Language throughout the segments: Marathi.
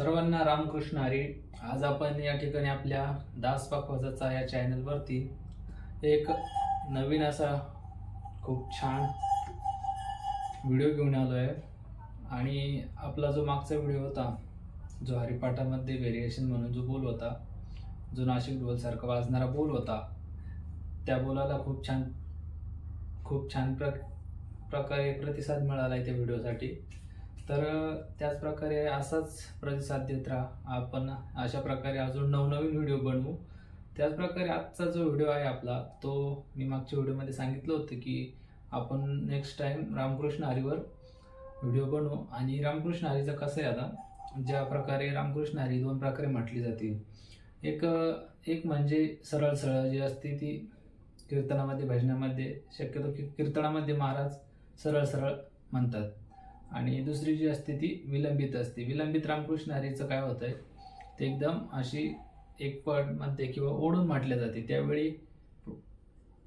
सर्वांना रामकृष्ण हरी. आज आपण या ठिकाणी आपल्या दास पाकवाजाचा या चॅनलवरती एक नवीन असा खूप छान व्हिडिओ घेऊन आलो आहे आणि आपला जो मागचा व्हिडिओ होता जो हरिपाठामध्ये व्हेरिएशन म्हणून जो बोल होता जो नाशिक ढोलसारखा वाजणारा बोल होता त्या बोलाला खूप छान खूप छान प्र प्रकारे प्रतिसाद मिळाला आहे त्या व्हिडिओसाठी तर त्याच प्रकारे असाच प्रतिसाद देत राहा. आपण अशा प्रकारे अजून नवनवीन व्हिडिओ बनवू. त्याच प्रकारे आजचा जो व्हिडिओ आहे आपला तो मी मागच्या व्हिडिओमध्ये सांगितलं होतं की आपण नेक्स्ट टाईम रामकृष्ण हरीवर व्हिडिओ बनवू. आणि रामकृष्ण हरीचं कसं आहे आता? ज्या प्रकारे रामकृष्ण हरी दोन प्रकारे म्हटली जाते एक एक म्हणजे सरळ सरळ जी असते ती कीर्तनामध्ये भजनामध्ये शक्यतो की कीर्तनामध्ये महाराज सरळ सरळ म्हणतात. आणि दुसरी जी असते ती विलंबित असते. विलंबित रामकृष्ण हरीचं काय होतं आहे ते एकदम अशी एक पडमध्ये किंवा ओढून म्हटले जाते. त्यावेळी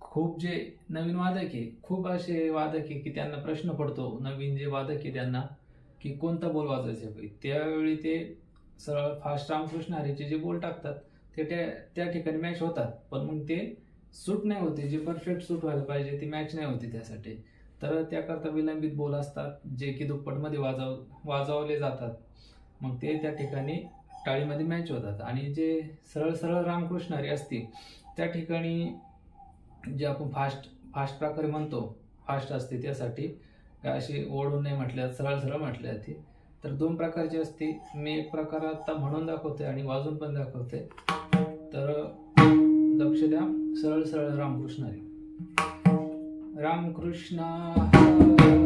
खूप जे नवीन वादक आहे खूप असे वादक आहे की त्यांना प्रश्न पडतो. नवीन जे वादक आहे त्यांना की कोणता बोल वाजवायचा आहे? त्यावेळी ते सरळ फास्ट रामकृष्ण हरीचे जे बोल टाकतात ते त्या त्या ठिकाणी मॅच होतात. पण मग ते सूट नाही होते. जे परफेक्ट सूट व्हायला पाहिजे ती मॅच नाही होती त्यासाठी. तर त्याकरता विलंबित बोल असतात जे की दुप्पटमध्ये वाजव वाजवले जातात. मग ते त्या ठिकाणी टाळीमध्ये मॅच होतात. आणि जे सरळ सरळ रामकृष्ण हरी त्या ठिकाणी जे आपण फास्ट फास्ट प्रकारे म्हणतो फास्ट असते त्यासाठी अशी ओढून नाही म्हटल्या सरळ सरळ म्हटले जाते तर दोन प्रकारची असते मी एक प्रकार आता म्हणून दाखवते आणि वाजून पण दाखवते तर लक्ष द्या सरळ सरळ रामकृष्ण हरी. रामकृष्ण.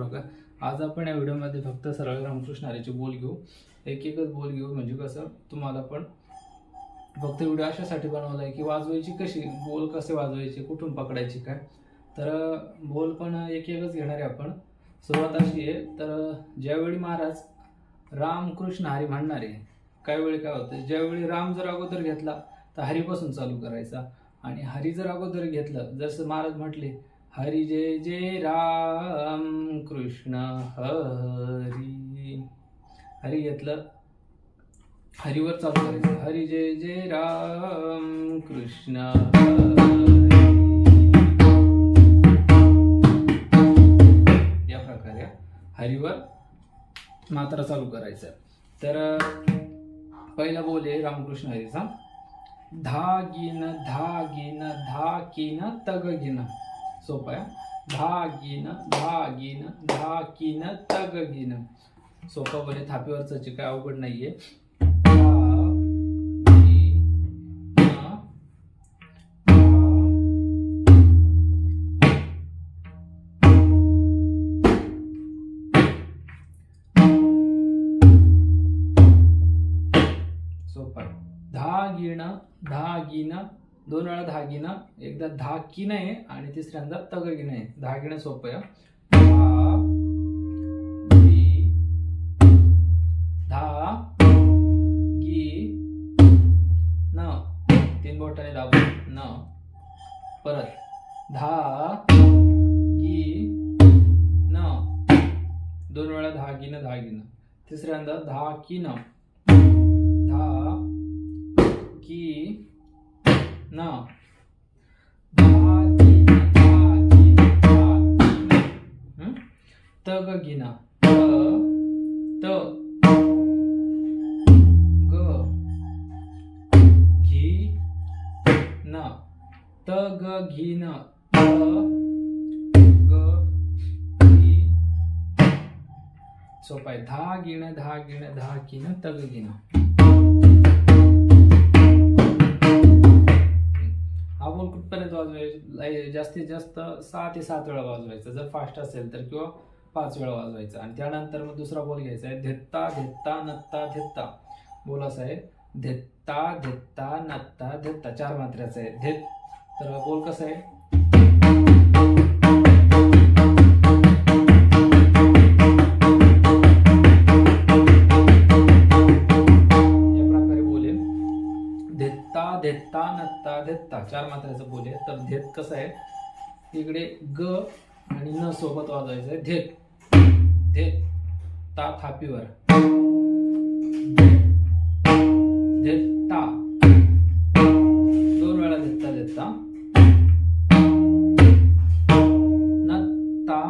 रामकृष्ण आज आपण या व्हिडिओमध्ये फक्त सरळ रामकृष्ण हरीचे बोल घेऊ. एक एकच बोल घेऊ. म्हणजे कसं तुम्हाला पण फक्त व्हिडिओ अशासाठी बनवला आहे की वाजवायची कशी बोल कसे वाजवायचे कुठून पकडायची काय? तर बोल पण एक एकच घेणार आहे आपण. सुरुवात अशी आहे. तर ज्यावेळी महाराज रामकृष्ण हरी म्हणणार आहे काही वेळी काय होतं ज्यावेळी राम जर अगोदर घेतला तर हरीपासून चालू करायचा. आणि हरी जर अगोदर घेतलं जसं महाराज म्हटले हरी जय जय राम कृष्ण हरी. हरी घेतलं. हरीवर चालू करायचं. हरी जय जय राम कृष्ण या प्रकारे हरीवर मात्रा चालू करायचं. तर पहिला बोल आहे रामकृष्ण हरीचा. धागिन धागिन धाकिन तगगिन. सोपं आहे धागिन धागिन धाकिन तगगिन सोपं बोले थापीवरचं काय अवघड नाहीये सोपं धागिन धागिन दोन वेळा धागिन एकदा धाकिन आहे आणि तिसऱ्यांदा तगगिन आहे. धागिण सोपं आहे. धा गी न. तीन बोटाने दाबू न. परत. धा गी न. दोन वेळा धागिन धागिन तिसऱ्यांदा धाकिन न. त ग धागिन. हं? तग गिन त त ग घी न. तग घिन त ग घी सोपं धा गिण धा गिण धा किन तग गिन आपण कुठपर्यंत वाजवायचं? जास्तीत जास्त सहा ते सात वेळा वाजवायचं. जर फास्ट असेल तर किंवा पाच वेळा वाजवायचं. आणि त्यानंतर मग दुसरा बॉल घ्यायचा आहे धेत्ता धेत्ता नत्ता धेत्ता. बोल असा आहे धेत्ता धेत्ता नत्ता धेत्ता. चार मात्र्याचा आहे. धेत तर बोल कसा आहे? नत्ता धेत्ता चार मात्र्याचं आहे. तर धेत कसं आहे? इकडे ग आणि न सोबत वाजवायचं आहे. धेत. धेत. ता थापीवर. धेत्ता दोन वेळा धेता धेत्ता नत्ता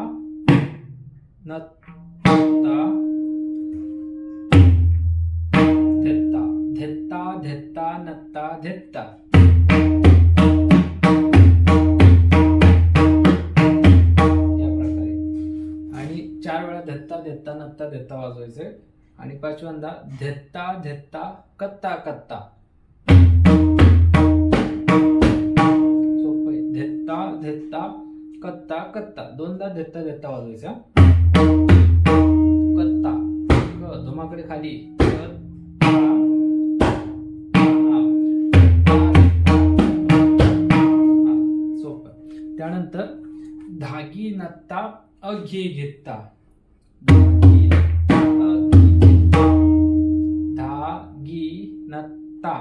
नत्ता धेत्ता धेत्ता धेत्ता नत्ता धेत्ता वाजवायचं आहे आणि पाचव्यांदा धेत्ता धेत्ता कत्ता कत्ता. सोपं आहे. धेत्ता धेत्ता कत्ता कत्ता. दोनदा धेत्ता धेत्ता वाजवायचा कत्ता. धुमाकडे खाली. त्यानंतर धागी नत्ता अघे घेता ता।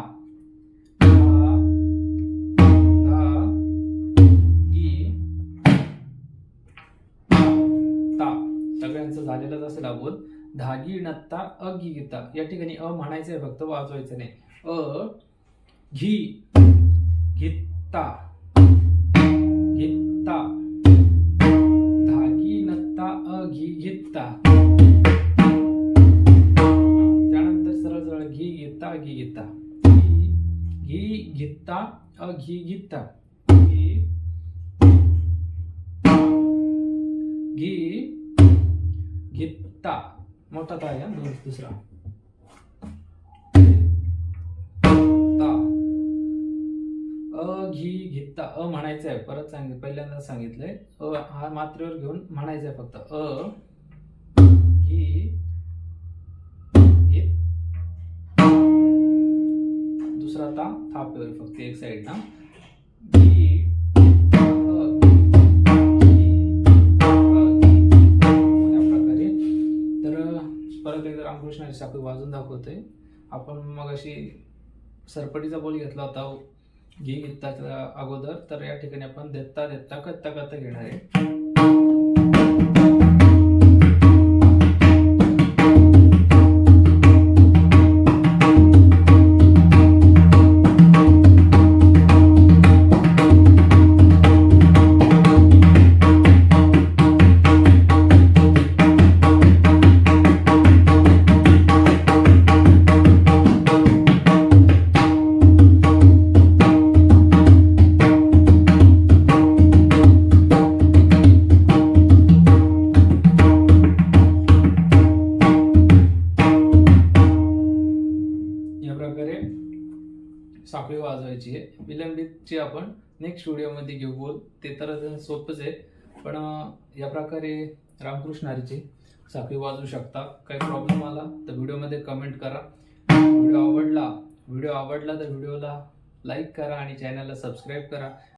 सगळ्यांचं झालेलंच असेल हा धागी नत्ता अगी गीता या ठिकाणी अ म्हणायचं आहे फक्त वाजवायचं नाही. अ घी. गीता गीता धागी नत्ता अ घी घेता त्यानंतर सरळ सरळ घी गीता घी गीता घी गीता अघी गीता घी. घी. गीता मोठा ता आहे दोन दुसरा. अ घी घेता. अ म्हणायचं आहे परत सांगितलं पहिल्यांदा सांगितलंय. अ हा मात्रेवर घेऊन म्हणायचं आहे फक्त. अ. ता फक्त एक साईड ना. प्रकारे तर परत एकदा रामकृष्णाची साखळी वाजून दाखवतोय. आपण मग अशी सरपटीचा बोल घेतला होता. घे घेताच्या अगोदर. तर या ठिकाणी आपण देता देता कत्ता कत्ता घेणार आहे. विलंबितची आपण नेक्स्ट व्हिडिओमध्ये घेऊ. बोल ते तर सोपंच आहे. पण या प्रकारे रामकृष्ण हरीची साखळी वाजू शकता. काही प्रॉब्लेम आला तर व्हिडिओमध्ये कमेंट करा. व्हिडिओ आवडला व्हिडिओ आवडला तर व्हिडिओला लाईक करा आणि चॅनलला सबस्क्राईब करा.